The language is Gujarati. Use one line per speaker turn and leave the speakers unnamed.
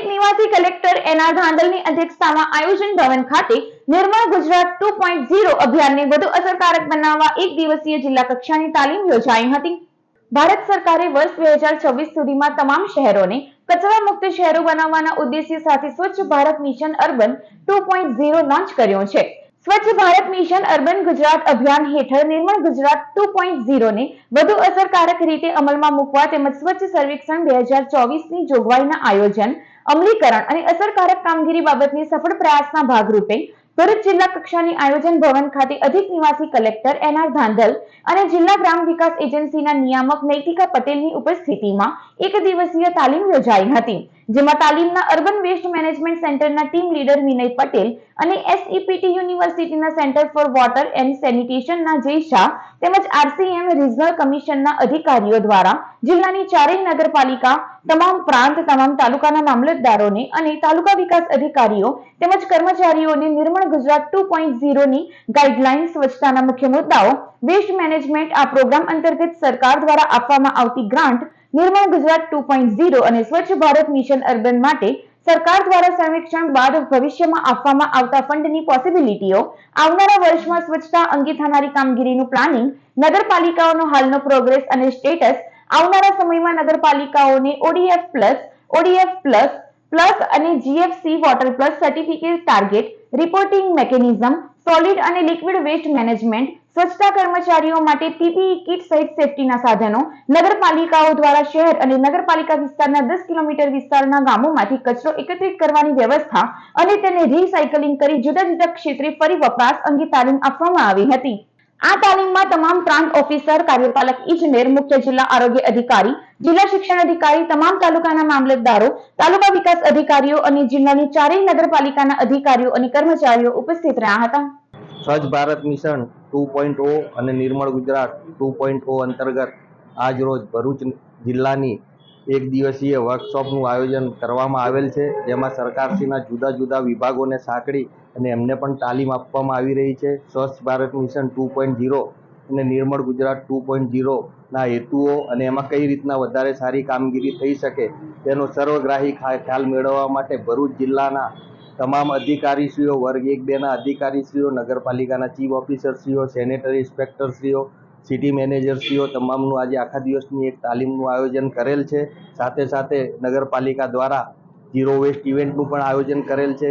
અધિક નિવાસી કલેક્ટર એના ધાંધલની અધ્યક્ષતામાં આયોજન ભવન ખાતે Nirmal Gujarat two point zero અભિયાનને વધુ અસરકારક બનાવવા એક દિવસીય જિલ્લા કક્ષાની તાલીમ યોજાઈ હતી. ભારત સરકારે વર્ષ બે હજાર છવ્વીસ સુધીમાં તમામ શહેરોને કચરા મુક્ત શહેરો બનાવવાના ઉદ્દેશ્ય સાથે Swachh Bharat mission urban two point zero launch કર્યો છે. સ્વચ્છ ભારત મિશન અર્બન ગુજરાત અભિયાન હેઠળ નિર્મળ ગુજરાત ટુ પોઈન્ટ ઝીરોને વધુ અસરકારક રીતે અમલમાં મૂકવા તેમજ સ્વચ્છ સર્વેક્ષણ બે હજાર ચોવીસની જોગવાઈના આયોજન અમલીકરણ અને અસરકારક કામગીરી બાબતની સફળ પ્રયાસના ભાગરૂપે ભરૂચ જિલ્લા કક્ષાની આયોજન ભવન ખાતે અધિક નિવાસી કલેક્ટર એન આર ધાંધલ અને જિલ્લા ગ્રામ વિકાસ એજન્સીના નિયામક નૈતિકા પટેલની ઉપસ્થિતિમાં એક દિવસીય તાલીમ યોજાઈ હતી, જેમાં તાલીમના અર્બન વેસ્ટ મેનેજમેન્ટ સેન્ટરના ટીમ લીડર વિનય પટેલ અને એસઈપીટી યુનિવર્સિટીના સેન્ટર ફોર વોટર એન્ડ સેનિટેશનના જય શાહ તેમજ આરસીએમ રિજનલ કમિશનના અધિકારીઓ દ્વારા જિલ્લાની ચારેય નગરપાલિકા તમામ પ્રાંત, તમામ તાલુકાના મામલતદારોને અને તાલુકા વિકાસ અધિકારીઓ તેમજ કર્મચારીઓને નિર્મળ ગુજરાત ટુ પોઈન્ટ ઝીરોની ગાઈડલાઈન સ્વચ્છતાના મુખ્ય મુદ્દાઓ, વેસ્ટ મેનેજમેન્ટ આ પ્રોગ્રામ અંતર્ગત સરકાર દ્વારા આપવામાં આવતી grant, Nirmal Gujarat two point zero અને સ્વચ્છ ભારત મિશન અર્બન માટે સરકાર દ્વારા સર્વેક્ષણ બાદ ભવિષ્યમાં આપવામાં આવતા ફંડની પોસિબિલિટીઓ, આવનારા વર્ષમાં સ્વચ્છતા અંગે થનારી કામગીરીનું પ્લાનિંગ, નગરપાલિકાઓનો હાલનો પ્રોગ્રેસ અને સ્ટેટસ આવનારા સમયમાં નગરપાલિકાઓને ODF plus ODF plus plus અને GFC water plus certificate target reporting mechanism solid અને લિક્વિડ વેસ્ટ મેનેજમેન્ટ સ્વચ્છતા કર્મચારીઓ માટે પીપીઈ કિટ સહિત સેફટીના સાધનો, નગરપાલિકાઓ દ્વારા શહેર અને નગરપાલિકા વિસ્તારના દસ કિલોમીટર વિસ્તારના ગામોમાંથી કચરો એકત્રિત કરવાની વ્યવસ્થા અને તેને રીસાયકલિંગ કરી જુદા જુદા ક્ષેત્રે ફરી વપરાશ અંગે તાલીમ આપવામાં આવી હતી. આ તાલીમમાં તમામ પ્રાંત ઓફિસર, કાર્યપાલક, ઇજનેર, મુખ્ય જિલ્લા આરોગ્ય અધિકારી, જિલ્લા શિક્ષણ અધિકારી, તમામ તાલુકાના મામલતદારો, તાલુકા વિકાસ અધિકારીઓ અને જિલ્લાની ચારેય નગરપાલિકાના અધિકારીઓ અને કર્મચારીઓ ઉપસ્થિત રહ્યા હતા.
સ્વચ્છ ભારત મિશન ટુ પોઈન્ટ અને નિર્મળ ગુજરાત ટુ પોઈન્ટ અંતર્ગત આજરોજ ભરૂચ જિલ્લાની એક દિવસીય વર્કશોપનું આયોજન કરવામાં આવેલ છે, જેમાં સરકારશ્રીના જુદા જુદા વિભાગોને સાંકળી અને એમને પણ તાલીમ આપવામાં આવી રહી છે. Swachh Bharat mission two point zero અને નિર્મળ ગુજરાત ટુ પોઈન્ટ ઝીરોના હેતુઓ અને એમાં કઈ રીતના વધારે સારી કામગીરી થઈ શકે તેનો સર્વગ્રાહી ખ્યાલ મેળવવા માટે ભરૂચ જિલ્લાના તમામ અધિકારીશ્રીઓ, વર્ગ એક બેના અધિકારીશ્રીઓ, નગરપાલિકાના ચીફ ઓફિસરશ્રીઓ, સેનેટરી ઇન્સ્પેક્ટરશ્રીઓ સિટી મેનેજરશ્રીઓ તમામનું આજે આખા દિવસની એક તાલીમનું આયોજન કરેલ છે. સાથે સાથે નગરપાલિકા દ્વારા ઝીરો વેસ્ટ ઇવેન્ટનું પણ આયોજન કરેલ છે.